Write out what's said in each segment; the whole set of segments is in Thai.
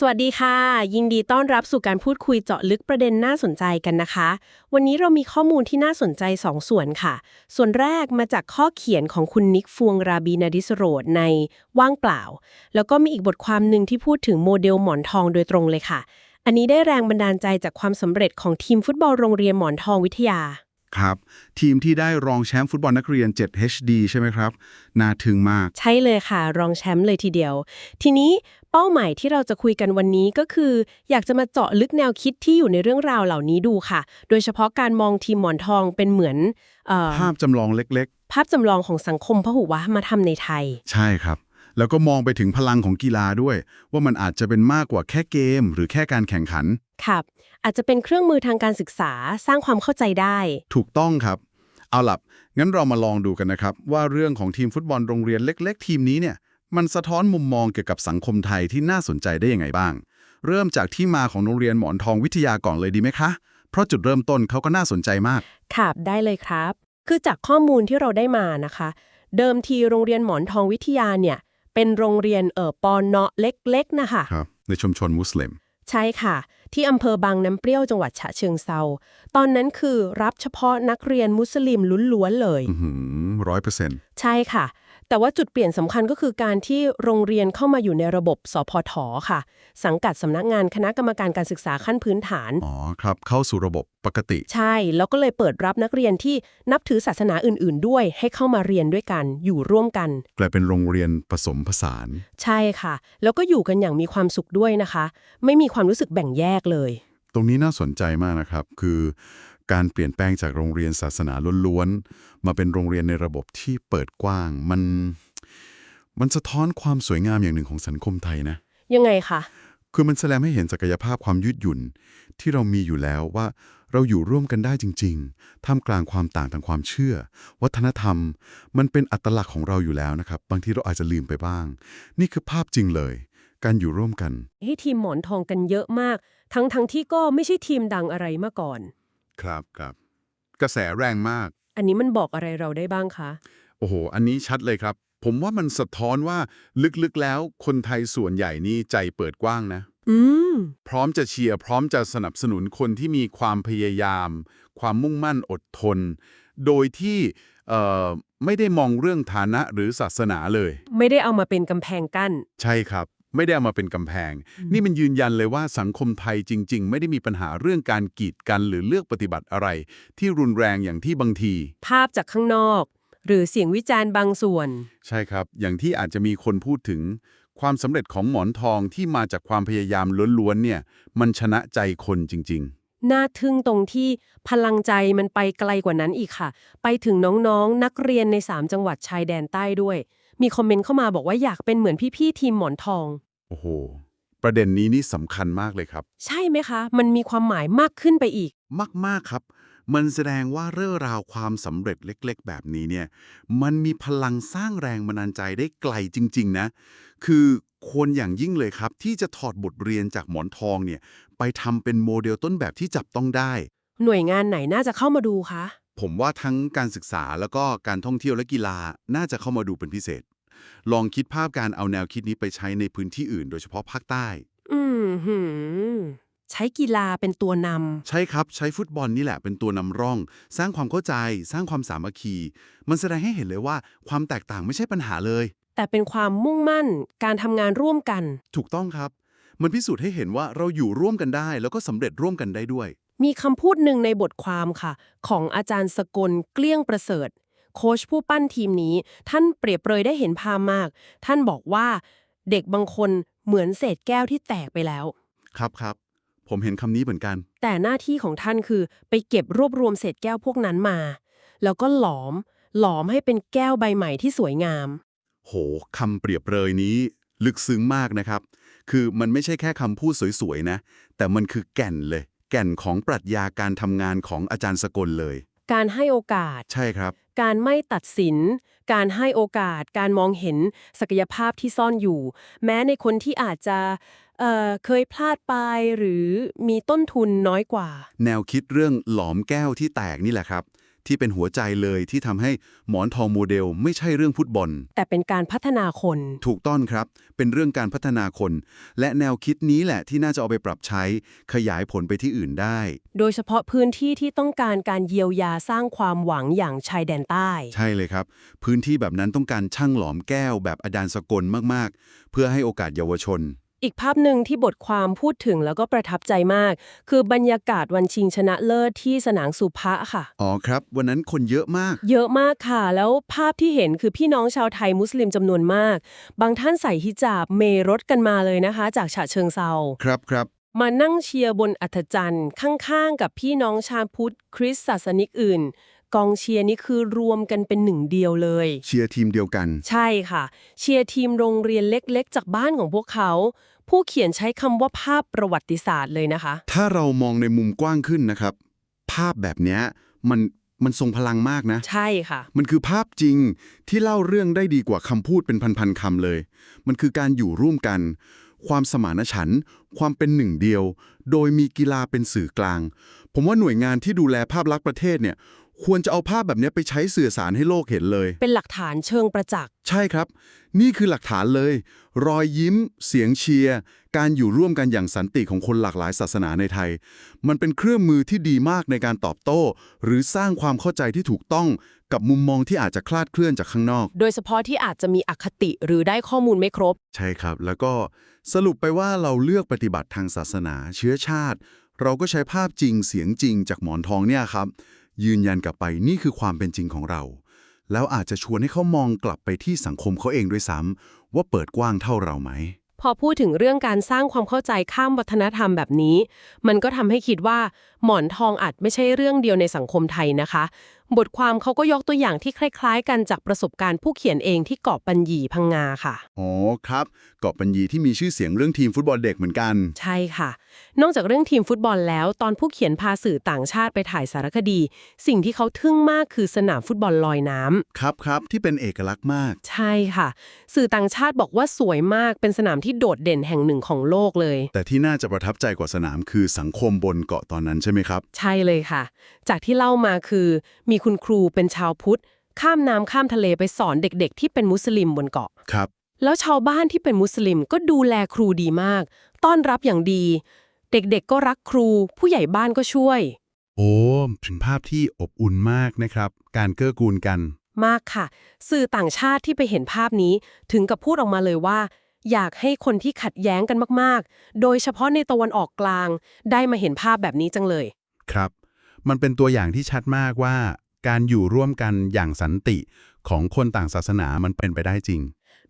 สวัสดีค่ะ ยินดีต้อนรับสู่การพูดคุยเจาะลึกประเด็นน่าสนใจกันนะคะ วันนี้เรามีข้อมูลที่น่าสนใจ2ส่วนค่ะ ส่วนแรกมาจากข้อเขียนของคุณนิกฟวงราบีนาดิสโรดในว่างเปล่า แล้วก็มีอีกบทความหนึ่งที่พูดถึงโมเดลหมอนทองโดยตรงเลยค่ะ อันนี้ได้แรงบันดาลใจจากความสำเร็จของทีมฟุตบอลโรงเรียนหมอนทองวิทยา ครับ ทีมที่ได้รองแชมป์ฟุตบอลนักเรียน 7 HD ใช่ไหมครับ น่าทึ่งมาก ใช่เลยค่ะ รองแชมป์เลยทีเดียว ทีนี้เป้าหมายที่เราจะคุยกันวันนี้ก็คือ อยากจะมาเจาะลึกแนวคิดที่อยู่ในเรื่องราวเหล่านี้ดูค่ะ โดยเฉพาะการมองทีมหมอนทองเป็นเหมือนเออภาพจำลองเล็กภาพจำลองของสังคมพหุวะมาทำในไทยๆใช่ครับแล้วก็มองไปถึงพลังของกีฬาด้วย ว่ามันอาจจะเป็นมากกว่าแค่เกม หรือแค่การแข่งขัน ครับ อาจจะเป็นเครื่องมือทางการศึกษาสร้างความเข้าใจได้ ถูกต้องครับ เอาล่ะงั้นเรามาลองดูกันนะครับ ว่าเรื่องของทีมฟุตบอลโรงเรียนเล็ก ๆ ทีมนี้เนี่ยมันสะท้อนมุมมองเกี่ยวกับสังคมไทยที่น่าสนใจได้ยังไงบ้าง เริ่มจากที่มาของโรงเรียนหมอนทองวิทยาก่อนเลยดีไหมคะ เพราะจุดเริ่มต้นเขาก็น่าสนใจมากครับได้เลยครับ คือจากข้อมูลที่เราได้มานะคะ เดิมทีโรงเรียนหมอนทองวิทยาเนี่ยเป็นโรงเรียนเออปอนเนาะเล็กๆนะคะ ครับในชุมชนมุสลิม ใช่ค่ะ ที่อำเภอบางน้ำเปรี้ยวจังหวัดฉะเชิงเซาตอนนั้นคือรับเฉพาะนักเรียนมุสลิมล้วนๆเลยร้อยเปอร์เซ็นต์ใช่ค่ะ แต่ว่าจุดเปลี่ยนสำคัญก็คือการที่โรงเรียนเข้ามาอยู่ในระบบสพทค่ะ สังกัดสำนักงานคณะกรรมการการศึกษาขั้นพื้นฐาน อ๋อครับ เข้าสู่ระบบปกติ ใช่ แล้วก็เลยเปิดรับนักเรียนที่นับถือศาสนาอื่น ๆ ด้วย ให้เข้ามาเรียนด้วยกัน อยู่ร่วมกันกลายเป็นโรงเรียนผสมผสาน ใช่ค่ะ แล้วก็อยู่กันอย่างมีความสุขด้วยนะคะ ไม่มีความรู้สึกแบ่งแยกเลย ตรงนี้น่าสนใจมากนะครับ คือ การเปลี่ยนแปลงจากโรงเรียนศาสนาล้วนๆ มาเป็นโรงเรียนในระบบที่เปิดกว้าง มัน มันสะท้อนความสวยงามอย่างหนึ่งของสังคมไทยนะ ยังไงคะ คือมันแสดงให้เห็นศักยภาพความยืดหยุ่น ที่เรามีอยู่แล้วว่าเราอยู่ร่วมกันได้จริง ๆ ท่ามกลางความต่างทางความเชื่อ วัฒนธรรม มันเป็นอัตลักษณ์ของเราอยู่แล้วนะครับ บางทีเราอาจจะลืมไปบ้าง นี่คือภาพจริงเลย การอยู่ร่วมกัน ให้ทีมหมอนทองกันเยอะมาก ทั้งทั้งที่ก็ไม่ใช่ทีมดังอะไรมาก่อน ครับครับกระแสแรงมาก อันนี้มันบอกอะไรเราได้บ้างคะ โอ้โห อันนี้ชัดเลยครับ ผมว่ามันสะท้อนว่าลึกๆแล้วคนไทยส่วนใหญ่นี่ใจเปิดกว้างนะ อืม พร้อมจะเชียร์พร้อมจะสนับสนุนคนที่มีความพยายาม ความมุ่งมั่นอดทน โดยที่เอ่อไม่ได้มองเรื่องฐานะหรือศาสนาเลย ไม่ได้เอามาเป็นกำแพงกั้น ใช่ครับ ไม่ได้เอามาเป็นกำแพง นี่มันยืนยันเลยว่าสังคมไทยจริง ๆ ไม่ได้มีปัญหาเรื่องการกีดกันหรือเลือกปฏิบัติอะไร ที่รุนแรงอย่างที่บางที ภาพจากข้างนอก หรือเสียงวิจารณ์บางส่วน ใช่ครับ อย่างที่อาจจะมีคนพูดถึง ความสำเร็จของหมอนทองที่มาจากความพยายามล้วนๆเนี่ยมันชนะใจคนจริงน่าทึ่งตรงที่พลังใจมันไปไกลกว่านั้นอีกค่ะ ไปถึงน้องๆนักเรียนใน 3 จังหวัดชายแดนใต้ด้วย มีคอมเมนต์เข้ามาบอกว่าอยากเป็นเหมือนพี่ๆทีมหมอนทองๆโอ้โห ประเด็นนี้นี่สำคัญมากเลยครับ ใช่ไหมคะ มันมีความหมายมากขึ้นไปอีก มากๆครับ มันแสดงว่าเรื่องราวความสำเร็จเล็ก ๆ แบบนี้เนี่ย มันมีพลังสร้างแรงบันดาลใจได้ไกลจริง ๆ นะ คือควรอย่างยิ่งเลยครับ ที่จะถอดบทเรียนจากหมอนทองเนี่ย ไปทำเป็นโมเดลต้นแบบที่จับต้องได้ หน่วยงานไหนน่าจะเข้ามาดูคะ ผมว่าทั้งการศึกษาแล้วก็การท่องเที่ยวและกีฬาน่าจะเข้ามาดูเป็นพิเศษ ลองคิดภาพการเอาแนวคิดนี้ไปใช้ในพื้นที่อื่น โดยเฉพาะภาคใต้ อืมหืมใช้กีฬาเป็นตัวนใช่ครับใช้ฟุตบอลนี่แหละเป็นตัวนำร่อง สร้างความเข้าใจ สร้างความสามัคคี มันแสดงให้เห็นเลยว่าความแตกต่างไม่ใช่ปัญหาเลยำแต่เป็นความมุ่งมั่น การทำงานร่วมกัน ถูกต้องครับ มันพิสูจน์ให้เห็นว่าเราอยู่ร่วมกันได้ แล้วก็สำเร็จร่วมกันได้ด้วย มีคำพูดหนึ่งในบทความค่ะ ของอาจารย์สกลเกลี้ยงประเสริฐ โค้ชผู้ปั้นทีมนี้ ท่านเปรียบเปรยได้เห็นภาพมาก ท่านบอกว่าเด็กบางคนเหมือนเศษแก้วที่แตกไปแล้ว ครับครับ ผมเห็นคำนี้เหมือนกัน แต่หน้าที่ของท่านคือไปเก็บรวบรวมเศษแก้วพวกนั้นมา แล้วก็หลอม หลอมให้เป็นแก้วใบใหม่ที่สวยงาม โหคำเปรียบเปรยนี้ ลึกซึ้งมากนะครับ คือมันไม่ใช่แค่คำพูดสวยๆนะ แต่มันคือแก่นเลย แก่นของปรัชญาการทำงานของอาจารย์สกลเลย การให้โอกาส ใช่ครับ การไม่ตัดสิน การให้โอกาส การมองเห็นศักยภาพที่ซ่อนอยู่ แม้ในคนที่อาจจะเอ่อเคยพลาดไปหรือมีต้นทุนน้อยกว่า แนวคิดเรื่องหลอมแก้วที่แตกนี่แหละครับ ที่เป็นหัวใจเลยที่ทำให้หมอนทองโมเดลไม่ใช่เรื่องฟุตบอล แต่เป็นการพัฒนาคน ถูกต้องครับ เป็นเรื่องการพัฒนาคน และแนวคิดนี้แหละที่น่าจะเอาไปปรับใช้ขยายผลไปที่อื่นได้ โดยเฉพาะพื้นที่ที่ต้องการการเยียวยาสร้างความหวังอย่างชายแดนใต้ ใช่เลยครับ พื้นที่แบบนั้นต้องการช่างหลอมแก้วแบบอาจารย์สกลมากๆ เพื่อให้โอกาสเยาวชน อีกภาพหนึ่งที่บทความพูดถึงแล้วก็ประทับใจมาก คือบรรยากาศวันชิงชนะเลิศที่สนามสุภะค่ะ อ๋อครับ วันนั้นคนเยอะมาก เยอะมากค่ะ แล้วภาพที่เห็นคือพี่น้องชาวไทยมุสลิมจำนวนมาก บางท่านใส่ฮิญาบเมรถกันมาเลยนะคะ จากฉะเชิงเซาครับครับมานั่งเชียร์บนอัฐจันทร์ข้างๆ กับพี่น้องชาวพุทธคริสต์ศาสนิกอื่น กองเชียร์นี่คือรวมกันเป็นหนึ่งเดียวเลย เชียร์ทีมเดียวกัน ใช่ค่ะ เชียร์ทีมโรงเรียนเล็กๆ จากบ้านของพวกเขา ผู้เขียนใช้คำว่าภาพประวัติศาสตร์เลยนะคะ ถ้าเรามองในมุมกว้างขึ้นนะครับ ภาพแบบเนี้ยมันมันทรงพลังมากนะ ใช่ค่ะ มันคือภาพจริงที่เล่าเรื่องได้ดีกว่าคำพูดเป็นพันๆคำเลย มันคือการอยู่ร่วมกัน ความสมานฉันท์ความเป็นหนึ่งเดียว โดยมีกีฬาเป็นสื่อกลาง ผมว่าหน่วยงานที่ดูแลภาพลักษณ์ประเทศเนี่ย ควรจะเอาภาพแบบนี้ไปใช้สื่อสารให้โลกเห็นเลย เป็นหลักฐานเชิงประจักษ์ ใช่ครับ นี่คือหลักฐานเลย รอยยิ้ม เสียงเชียร์ การอยู่ร่วมกันอย่างสันติของคนหลากหลายศาสนาในไทย มันเป็นเครื่องมือที่ดีมากในการตอบโต้ หรือสร้างความเข้าใจที่ถูกต้องกับมุมมองที่อาจจะคลาดเคลื่อนจากข้างนอก โดยเฉพาะที่อาจจะมีอคติหรือได้ข้อมูลไม่ครบ ใช่ครับ แล้วก็สรุปไปว่าเราเลือกปฏิบัติทางศาสนา เชื้อชาติ เราก็ใช้ภาพจริงเสียงจริงจากหมอนทองเนี่ยครับ ยืนยันกลับไปนี่คือความเป็นจริงของเรา แล้วอาจจะชวนให้เขามองกลับไปที่สังคมเขาเองด้วยซ้ำว่าเปิดกว้างเท่าเราไหม พอพูดถึงเรื่องการสร้างความเข้าใจข้ามวัฒนธรรมแบบนี้ มันก็ทำให้คิดว่าหมอนทองอาจไม่ใช่เรื่องเดียวในสังคมไทยนะคะ บทความเขาก็ยกตัวอย่างที่คล้ายๆ กันจากประสบการณ์ผู้เขียนเองที่เกาะปัญญีพังงาค่ะ อ๋อครับ เกาะปัญญีที่มีชื่อเสียงเรื่องทีมฟุตบอลเด็กเหมือนกัน ใช่ค่ะ นอกจากเรื่องทีมฟุตบอลแล้ว ตอนผู้เขียนพาสื่อต่างชาติไปถ่ายสารคดี สิ่งที่เขาทึ่งมากคือสนามฟุตบอลลอยน้ำครับครับที่เป็นเอกลักษณ์มาก ใช่ค่ะ สื่อต่างชาติบอกว่าสวยมากเป็นสนามที่โดดเด่นแห่งหนึ่งของโลกเลย แต่ที่น่าจะประทับใจกว่าสนามคือสังคมบนเกาะตอนนั้นใช่ไหมครับ ใช่เลยค่ะ จากที่เล่ามาคือ มีคุณครูเป็นชาวพุทธ ข้ามน้ำข้ามทะเลไปสอนเด็กๆ ที่เป็นมุสลิมบนเกาะ ครับ แล้วชาวบ้านที่เป็นมุสลิมก็ดูแลครูดีมาก ต้อนรับอย่างดี เด็กๆก็รักครู ผู้ใหญ่บ้านก็ช่วย โอ้เป็นภาพที่อบอุ่นมากนะครับ การเกื้อกูลกัน มากค่ะ สื่อต่างชาติที่ไปเห็นภาพนี้ถึงกับพูดออกมาเลยว่า อยากให้คนที่ขัดแย้งกันมากๆ โดยเฉพาะในตะวันออกกลาง ได้มาเห็นภาพแบบนี้จังเลย ครับ มันเป็นตัวอย่างที่ชัดมากว่า การอยู่ร่วมกันอย่างสันติของคนต่างศาสนามันเป็นไปได้จริง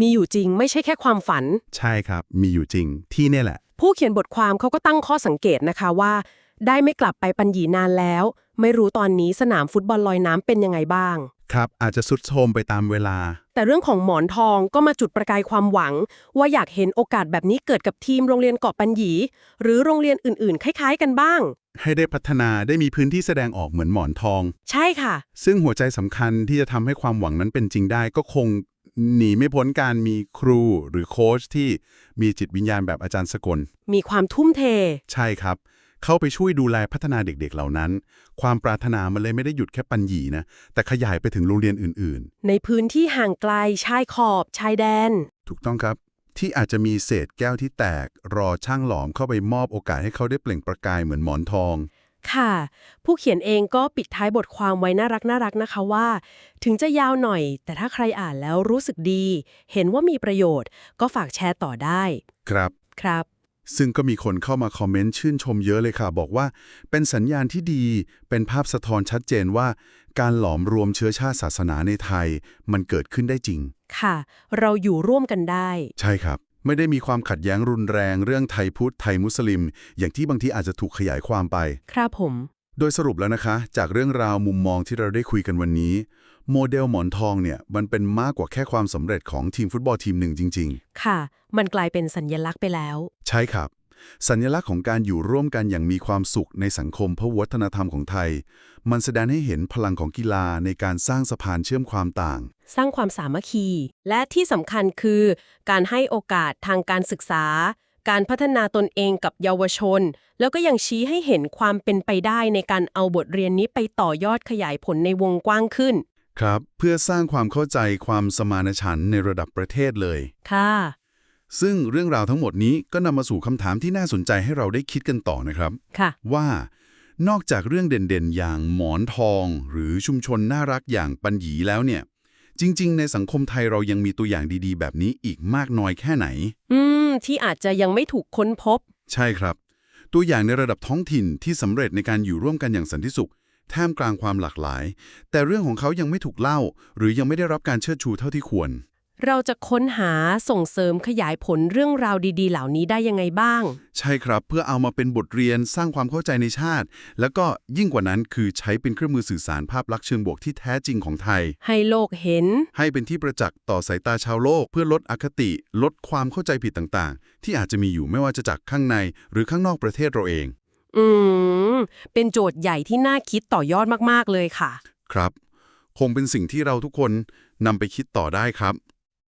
มีอยู่จริงไม่ใช่แค่ความฝัน ใช่ครับ มีอยู่จริงที่เนี่ยแหละ ผู้เขียนบทความเขาก็ตั้งข้อสังเกตนะคะว่า ได้ไม่กลับไปปัญญีนานแล้ว ไม่รู้ตอนนี้สนามฟุตบอลลอยน้ำเป็นยังไงบ้าง ครับ อาจจะสุดโทรมไปตามเวลา แต่เรื่องของหมอนทองก็มาจุดประกายความหวัง ว่าอยากเห็นโอกาสแบบนี้เกิดกับทีมโรงเรียนเกาะปัญญีหรือโรงเรียนอื่นๆ คล้ายๆ กันบ้าง ให้ได้พัฒนาได้มีพื้นที่แสดงออกเหมือนหมอนทอง ใช่ค่ะ ซึ่งหัวใจสำคัญที่จะทำให้ความหวังนั้นเป็นจริงได้ก็คงหนีไม่พ้นการมีครูหรือโค้ชที่มีจิตวิญญาณแบบอาจารย์สกล มีความทุ่มเท ใช่ครับ เข้าไปช่วยดูแลพัฒนาเด็ก ๆ เหล่านั้น ความปรารถนามันเลยไม่ได้หยุดแค่ปัญญีนะ แต่ขยายไปถึงโรงเรียนอื่นในพื้นที่ห่างไกลชายขอบชายแดนๆถูกต้องครับ ที่อาจจะมีเศษแก้วที่แตก รอช่างหลอมเข้าไปมอบโอกาสให้เขาได้เปล่งประกายเหมือนหมอนทองค่ะ ผู้เขียนเองก็ปิดท้ายบทความไว้น่ารักน่ารักนะคะว่า ถึงจะยาวหน่อย แต่ถ้าใครอ่านแล้วรู้สึกดี เห็นว่ามีประโยชน์ ก็ฝากแชร์ต่อได้ ครับครับ ซึ่งก็มีคนเข้ามาคอมเมนต์ชื่นชมเยอะเลยค่ะ บอกว่า เป็นสัญญาณที่ดี เป็นภาพสะท้อนชัดเจนว่า การหลอมรวมเชื้อชาติศาสนาในไทย มันเกิดขึ้นได้จริง ค่ะ เราอยู่ร่วมกันได้ ใช่ครับ ไม่ได้มีความขัดแย้งรุนแรงเรื่องไทยพุทธไทยมุสลิม อย่างที่บางทีอาจจะถูกขยายความไป ครับผม โดยสรุปแล้วนะคะ จากเรื่องราวมุมมองที่เราได้คุยกันวันนี้ โมเดลหมอนทองเนี่ยมันเป็นมากกว่าแค่ความสำเร็จของทีมฟุตบอลทีมหนึ่งจริง ค่ะ มันกลายเป็นสัญญลักษณ์ไปแล้ว ๆ ใช่ครับ สัญลักษณ์ของการอยู่ร่วมกันอย่างมีความสุขในสังคมพหุวัฒนธรรมของไทย มันแสดงให้เห็นพลังของกีฬาในการสร้างสะพานเชื่อมความต่าง สร้างความสามัคคี และที่สำคัญคือ การให้โอกาสทางการศึกษา การพัฒนาตนเองกับเยาวชน แล้วก็ยังชี้ให้เห็นความเป็นไปได้ในการเอาบทเรียนนี้ไปต่อยอดขยายผลในวงกว้างขึ้น ครับ เพื่อสร้างความเข้าใจความสมานฉันท์ในระดับประเทศเลย ค่ะ ซึ่งเรื่องราวทั้งหมดนี้ก็นำมาสู่คำถามที่น่าสนใจให้เราได้คิดกันต่อนะครับ ค่ะ ว่านอกจากเรื่องเด่นๆ อย่างหมอนทอง หรือชุมชนน่ารักอย่างปันหยีแล้วเนี่ย จริง ๆ ในสังคมไทยเรายังมีตัวอย่างดีๆ แบบนี้อีกมากน้อยแค่ไหน อืม ที่อาจจะยังไม่ถูกค้นพบ ใช่ครับ ตัวอย่างในระดับท้องถิ่นที่สำเร็จในการอยู่ร่วมกันอย่างสันติสุข ท่ามกลางความหลากหลาย แต่เรื่องของเขายังไม่ถูกเล่า หรือยังไม่ได้รับการเชิดชูเท่าที่ควร เราจะค้นหาส่งเสริมขยายผลเรื่องราวดีๆ เหล่านี้ได้ยังไงบ้าง ใช่ครับ เพื่อเอามาเป็นบทเรียนสร้างความเข้าใจในชาติ แล้วก็ยิ่งกว่านั้นคือใช้เป็นเครื่องมือสื่อสารภาพลักษณ์เชิงบวกที่แท้จริงของไทย ให้โลกเห็น ให้เป็นที่ประจักษ์ต่อสายตาชาวโลก เพื่อลดอคติ ลดความเข้าใจผิดต่างๆ ที่อาจจะมีอยู่ไม่ว่าจะจากข้างใน หรือข้างนอกประเทศเราเอง อืม เป็นโจทย์ใหญ่ที่น่าคิดต่อยอดมาก ๆ เลยค่ะ ครับ คงเป็นสิ่งที่เราทุกคนนำไปคิดต่อได้ครับ